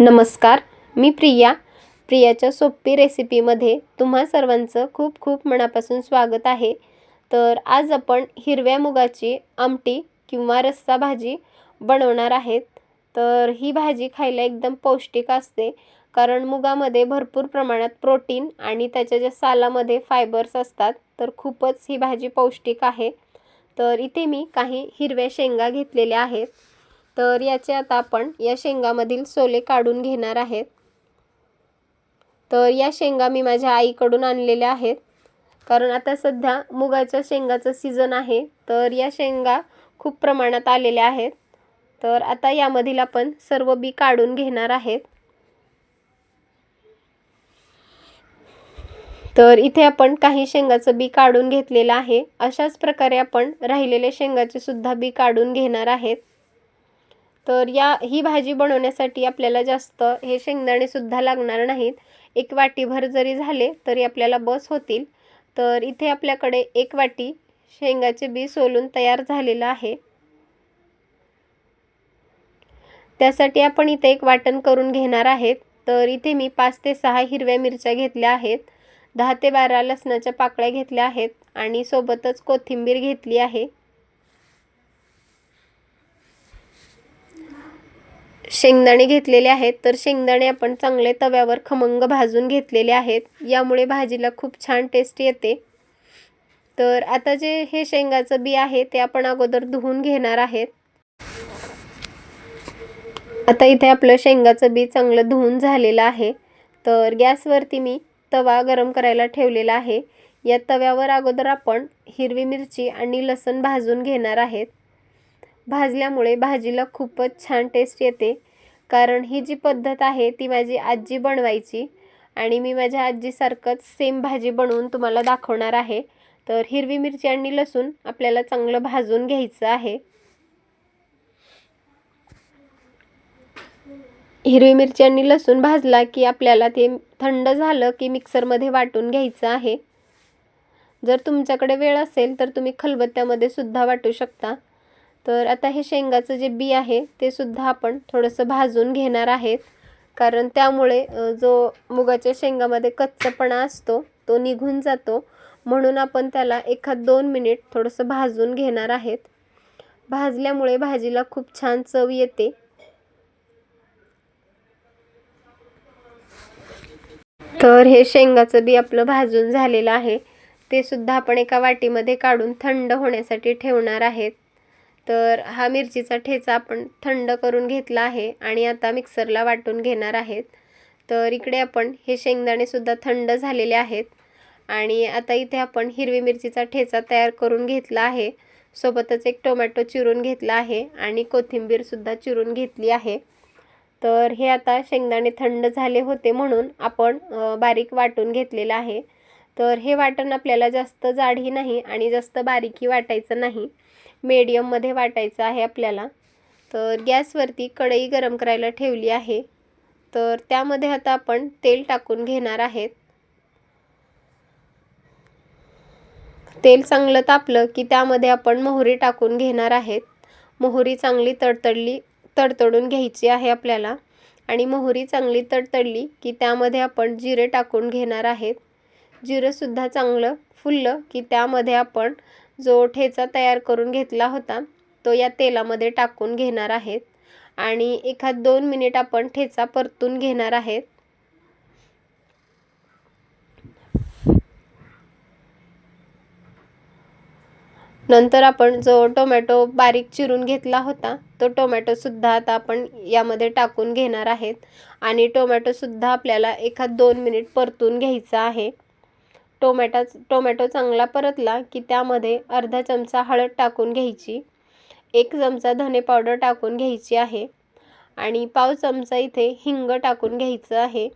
नमस्कार मी प्रिया. प्रियाच्या सोपी रेसिपीमध्ये तुम्हा सर्वांचं खूप खूप मनापासून स्वागत आहे. तर आज आपण हिरव्या मुगाची आमटी किंवा रस्सा भाजी बनवणार आहेत. तर ही भाजी खायला एकदम पौष्टिक असते कारण मुगामध्ये भरपूर प्रमाणात प्रोटीन आणि त्याच्या ज्या सालामध्ये फायबर्स असतात तर खूपच ही भाजी पौष्टिक आहे. तर इथे मी काही हिरव्या शेंगा घेतलेल्या आहेत. तर याचे आता आपण या शेंगामधील सोले काढून घेणार आहेत. तर या शेंगा मी माझ्या आईकडून आणलेल्या आहेत. कारण आता सध्या मुगाच्या शेंगाचं सीझन आहे. तर या शेंगा खूप प्रमाणात आलेल्या आहेत. तर आता यामधील आपण सर्व बी काढून घेणार आहेत. तर इथे आपण काही शेंगाचं बी काढून घेतलेलं आहे. अशाच प्रकारे आपण राहिलेले शेंगाचे सुद्धा बी काढून घेणार आहेत. तर या ही भाजी बनवण्यासाठी आपल्याला जास्त हे शेंगदाणेसुद्धा लागणार नाहीत. एक वाटीभर जरी झाले तरी आपल्याला बस होतील. तर इथे आपल्याकडे एक वाटी शेंगाचे बी सोलून तयार झालेलं आहे. त्यासाठी आपण इथे एक वाटण करून घेणार आहेत. तर इथे मी पाच ते सहा हिरव्या मिरच्या घेतल्या आहेत. दहा ते बारा लसणाच्या पाकळ्या घेतल्या आहेत आणि सोबतच कोथिंबीर घेतली आहे. शेंगदाणे घेतलेले आहेत. तर शेंगदाणे आपण चांगले तव्यावर खमंग भाजून घेतलेले आहेत. यामुळे भाजीला खूप छान टेस्ट येते. तर आता जे हे शेंगाचं बी आहे ते आपण अगोदर धुवून घेणार आहेत. आता इथे आपलं शेंगाचं बी चांगलं धुवून झालेलं आहे. तर गॅसवरती मी तवा गरम करायला ठेवलेला आहे. या तव्यावर अगोदर आपण हिरवी मिरची आणि लसण भाजून घेणार आहेत. भाजल्यामुळे भाजीला खूपच छान टेस्ट येते. कारण ही जी पद्धत आहे ती माझी आजी बनवायची आणि मी माझ्या आजीसारखंच सेम भाजी बनवून तुम्हाला दाखवणार आहे. तर हिरवी मिरची आणि लसूण आपल्याला चांगलं भाजून घ्यायचं आहे. हिरवी मिरची आणि लसूण भाजला की आपल्याला ते थंड झालं की मिक्सरमध्ये वाटून घ्यायचं आहे. जर तुमच्याकडे वेळ असेल तर तुम्ही खलबत्त्यामध्ये सुद्धा वाटू शकता. तर आता हे शेंगाचं जे बी आहे ते सुद्धा आपण थोडंसं भाजून घेणार आहेत. कारण त्यामुळे जो मुगाच्या शेंगामध्ये कच्चपणा असतो तो निघून जातो. म्हणून आपण त्याला एखाद दोन मिनिट थोडंसं भाजून घेणार आहेत. भाजल्यामुळे भाजीला खूप छान चव येते. तर हे शेंगाचं बी आपलं भाजून झालेलं आहे. ते सुद्धा आपण एका वाटीमध्ये काढून थंड होण्यासाठी ठेवणार आहेत. तर हा मिरचीचा ठेचा आपण थंड करून घेतला आहे आणि आता मिक्सरला वाटून घेणार आहेत. तर इकडे आपण हे शेंगदाणेसुद्धा थंड झालेले आहेत. आणि आता इथे आपण हिरवी मिरचीचा ठेचा तयार करून घेतला आहे. सोबतच एक टोमॅटो चिरून घेतला आहे आणि कोथिंबीरसुद्धा चिरून घेतली आहे. तर हे आता शेंगदाणे थंड झाले होते म्हणून आपण बारीक वाटून घेतलेलं आहे. तर हे वाटण आपल्याला जास्त जाडही नाही आणि जास्त बारीकही वाटायचं नाही. मीडियममध्ये वाटायचं आहे आपल्याला. तर गॅसवरती कढई गरम करायला ठेवली आहे. तर त्यामध्ये आता आपण तेल टाकून घेणार आहेत. तेल चांगलं तापलं की त्यामध्ये आपण मोहरी टाकून घेणार आहेत. मोहरी चांगली तडतडली तडतडून घ्यायची आहे आपल्याला. आणि मोहरी चांगली तडतडली की त्यामध्ये आपण जिरे टाकून घेणार आहेत. जिरंसुद्धा चांगलं फुललं की त्यामध्ये आपण जो ठेचा तयार करून घेतला होता तो या तेलामध्ये टाकून घेणार आहेत. आणि एखाद दोन मिनिट आपण ठेचा परतून घेणार आहेत. नंतर आपण जो टोमॅटो बारीक चिरून घेतला होता तो टोमॅटोसुद्धा आता आपण यामध्ये टाकून घेणार आहेत. आणि टोमॅटोसुद्धा आपल्याला एखाद दोन मिनिट परतून घ्यायचा आहे. टोमॅटा टोमॅटो चांगला परतला की त्यामध्ये अर्धा चमचा हळद टाकून घ्यायची एक चमचा धने पावडर टाकून घ्यायची आहे आणि पाव चमचा इथे हिंग टाकून घ्यायचं आहे.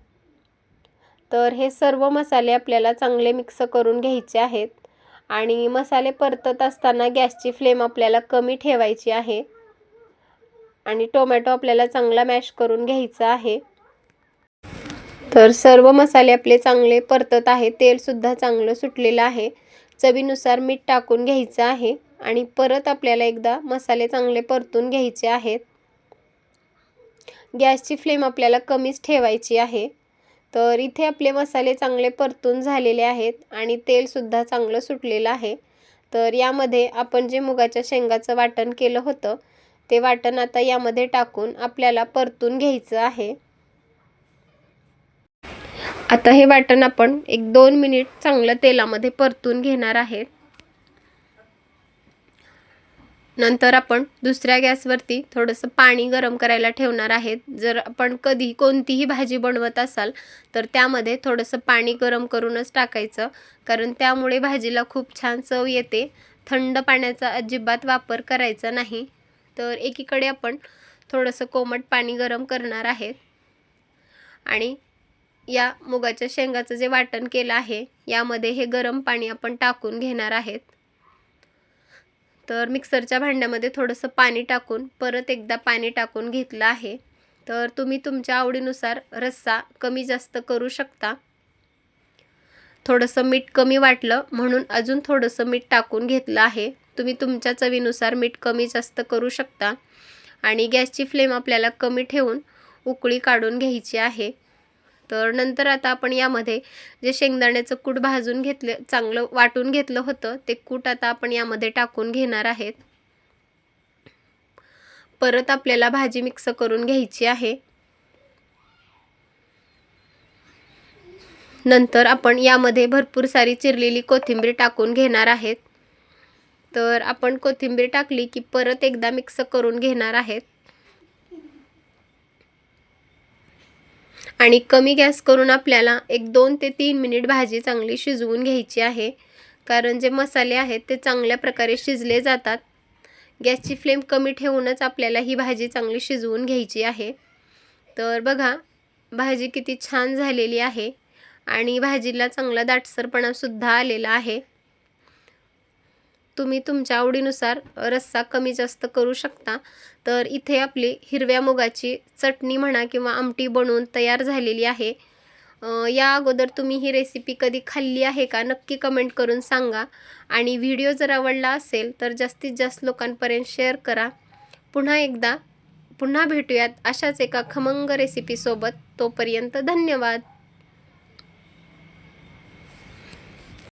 तर हे सर्व मसाले आपल्याला चांगले मिक्स करून घ्यायचे आहेत आणि मसाले परतत असताना गॅसची फ्लेम आपल्याला कमी ठेवायची आहे आणि टोमॅटो आपल्याला चांगला मॅश करून घ्यायचा आहे. तर सर्व मसाले आपले चांगले परतत आहे. तेलसुद्धा चांगलं सुटलेलं आहे. चवीनुसार मीठ टाकून घ्यायचं आहे आणि परत आपल्याला एकदा मसाले चांगले परतून घ्यायचे आहेत. गॅसची फ्लेम आपल्याला कमीच ठेवायची आहे. तर इथे आपले मसाले चांगले परतून झालेले आहेत आणि तेलसुद्धा चांगलं सुटलेलं आहे. तर यामध्ये आपण जे मुगाच्या शेंगाचं वाटण केलं होतं ते वाटण आता यामध्ये टाकून आपल्याला परतून घ्यायचं आहे. आता हे वाटण आपण एक दोन मिनिट चांगलं तेलामध्ये परतून घेणार आहेत नंतर आपण दुसऱ्या गॅसवरती थोडंसं पाणी गरम करायला ठेवणार आहेत जर आपण कधी कोणतीही भाजी बनवत असाल तर त्यामध्ये थोडंसं पाणी गरम करूनच टाकायचं. कारण त्यामुळे भाजीला खूप छान चव येते. थंड पाण्याचा अजिबात वापर करायचा नाही. तर एकीकडे आपण थोडंसं कोमट पाणी गरम करणार आहेत आणि या मुगाच्या शेंगाचं जे वाटण केलं आहे यामध्ये हे गरम पाणी आपण टाकून घेणार आहेत. तर मिक्सरच्या भांड्यामध्ये थोडंसं पाणी टाकून परत एकदा पाणी टाकून घेतलं आहे. तर तुम्ही तुमच्या आवडीनुसार रस्सा कमी जास्त करू शकता. थोडंसं मीठ कमी वाटलं म्हणून अजून थोडंसं मीठ टाकून घेतलं आहे. तुम्ही तुमच्या चवीनुसार मीठ कमी जास्त करू शकता. आणि गॅसची फ्लेम आपल्याला कमी ठेवून उकळी काढून घ्यायची आहे. तर नंतर आता आपण यामध्ये जे शेंगदाण्याचं कूट भाजून घेतलं चांगलं वाटून घेतलं होतं ते कूट आता आपण यामध्ये टाकून घेणार आहेत. परत आपल्याला भाजी मिक्स करून घ्यायची आहे. नंतर आपण यामध्ये भरपूर सारी चिरलेली कोथिंबीर टाकून घेणार आहेत. तर आपण कोथिंबीर टाकली की परत एकदा मिक्स करून घेणार आहेत. आणि कमी गॅस करून आपल्याला एक दोन ते तीन मिनिट भाजी चांगली शिजवून घ्यायची आहे. कारण जे मसाले आहेत ते चांगल्या प्रकारे शिजले जातात. गॅसची फ्लेम कमी ठेवूनच आपल्याला ही भाजी चांगली शिजवून घ्यायची आहे. तर बघा भाजी किती छान झालेली आहे आणि भाजीला चांगला दाटसरपणासुद्धा आलेला आहे. तुम्ही तुमच्या आवडीनुसार रस्सा कमी जास्त करू शकता. तर इथे आपली हिरव्या मुगाची चटणी म्हणा किंवा आमटी बनवून तयार झालेली आहे. या अगोदर तुम्ही ही रेसिपी कधी खाल्ली आहे का नक्की कमेंट करून सांगा. आणि व्हिडिओ जर आवडला असेल तर जास्तीत जास्त लोकांपर्यंत शेअर करा. पुन्हा एकदा पुन्हा भेटूयात अशाच एका खमंग रेसिपीसोबत तोपर्यंत धन्यवाद.